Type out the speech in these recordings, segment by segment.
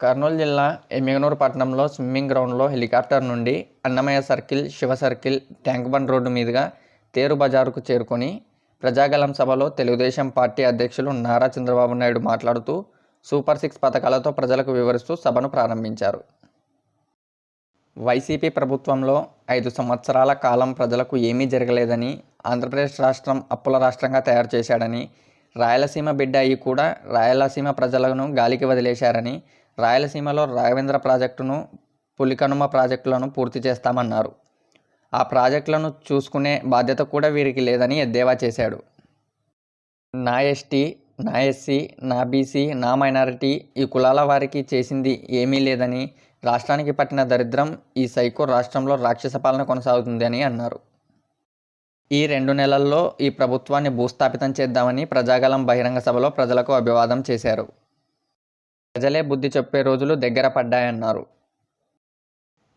కర్నూలు జిల్లా ఎమ్మిగనూరు పట్టణంలో స్విమ్మింగ్ గ్రౌండ్లో హెలికాప్టర్ నుండి Annamayya circle Shiva circle tank bund road మీదుగా తేరు బజారుకు చేరుకొని ప్రజాగలం సభలో తెలుగుదేశం పార్టీ అధ్యక్షులు నారా చంద్రబాబు నాయుడు మాట్లాడుతూ సూపర్ సిక్స్ పథకాలతో ప్రజలకు వివరిస్తూ సభను ప్రారంభించారు. వైసీపీ ప్రభుత్వంలో ఐదు సంవత్సరాల కాలం ప్రజలకు ఏమీ జరగలేదని ఆంధ్రప్రదేశ్ రాష్ట్రం అప్పుల రాష్ట్రంగా తయారు చేశాడని రాయలసీమ బిడ్డ అయి కూడా రాయలసీమ ప్రజలను గాలికి వదిలేశారని రాయలసీమలో రాఘవేంద్ర ప్రాజెక్టును పులికనుమ ప్రాజెక్టులను పూర్తి చేస్తామన్నారు. ఆ ప్రాజెక్టులను చూసుకునే బాధ్యత కూడా వీరికి లేదని ఎద్దేవా చేశాడు. నా ఎస్టీ నా ఎస్సీ నా బీసీ నా మైనారిటీ ఈ కులాల వారికి చేసింది ఏమీ లేదని రాష్ట్రానికి పట్టిన దరిద్రం ఈ సైకో రాష్ట్రంలో రాక్షస పాలన కొనసాగుతుంది అని అన్నారు. ఈ రెండు నెలల్లో ఈ ప్రభుత్వాన్ని భూస్థాపితం చేద్దామని ప్రజాగలం బహిరంగ సభలో ప్రజలకు అభివాదం చేశారు. ప్రజలే బుద్ధి చెప్పే రోజులు దగ్గర పడ్డాయన్నారు.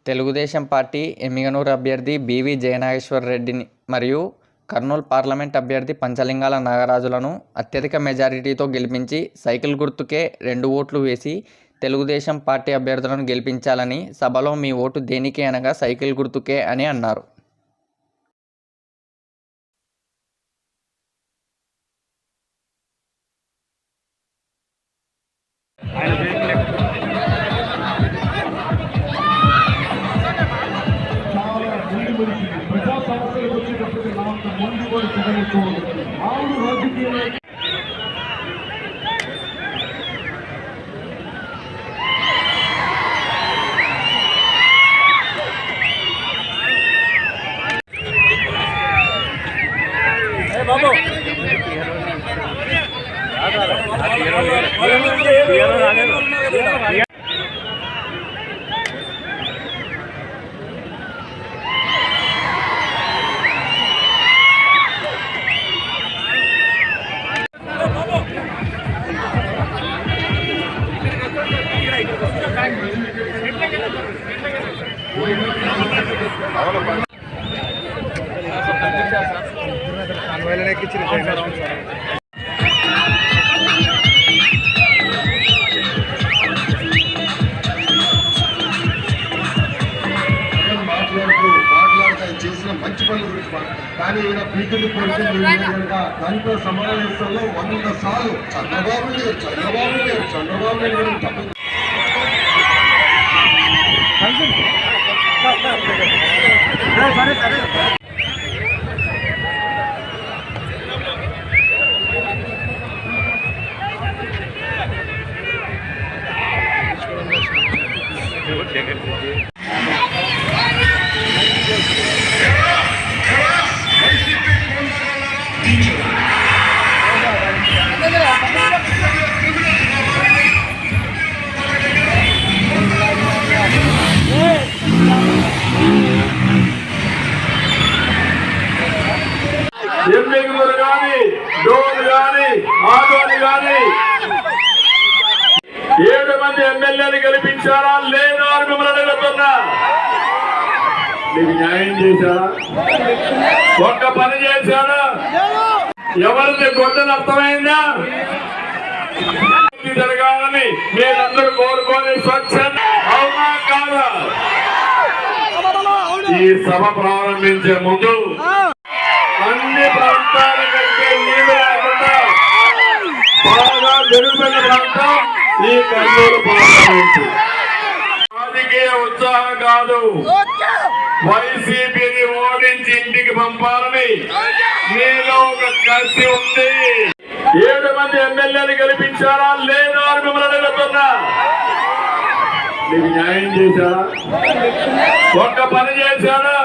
తెలుగుదేశం పార్టీ ఎమ్మిగనూరు అభ్యర్థి బీవీ జయనాగేశ్వర్ రెడ్డిని మరియు కర్నూలు పార్లమెంట్ అభ్యర్థి పంచలింగాల నాగరాజులను అత్యధిక మెజారిటీతో గెలిపించి సైకిల్ గుర్తుకే రెండు ఓట్లు వేసి తెలుగుదేశం పార్టీ అభ్యర్థులను గెలిపించాలని సభలో మీ ఓటు దేనికి అనగా సైకిల్ గుర్తుకే అని అన్నారు. చేసిన మంచి పనుల గురించి కానీ ఈయన పీకింది పొడిచింది దాంట్లో సమావేశంలో వంద సార్లు చంద్రబాబు చంద్రబాబు చంద్రబాబు లేరు కానీ ఏడు మంది ఎమ్మెల్యేలు గెలిపించారా? లేదా అని మిమ్మల్ని అడుగుతున్నా. మీకు న్యాయం చేశారా? ఒక్క పని చేశారా? ఎవరిది గొడ్డని అర్థమైందా? జరగాలని మీరందరూ కోరుకొని స్వచ్ఛంద అవునా కాదా? ఈ సభ ప్రారంభించే ముందు అన్ని ప్రాంతాల బాగా ప్రాంతం ఈ కర్నూలు పార్లమెంటు రాజకీయ ఉత్సాహం కాదు. వైసీపీని ఓడించి ఇంటికి పంపాలని నేను ఒక కసి ఉంది. ఏడు మంది ఎమ్మెల్యేలు గెలిపించారా? లేదా అని మిమ్మల్ని అడుగుతున్నా. మీకు న్యాయం చేశారా? ఒక్క పని చేశారా?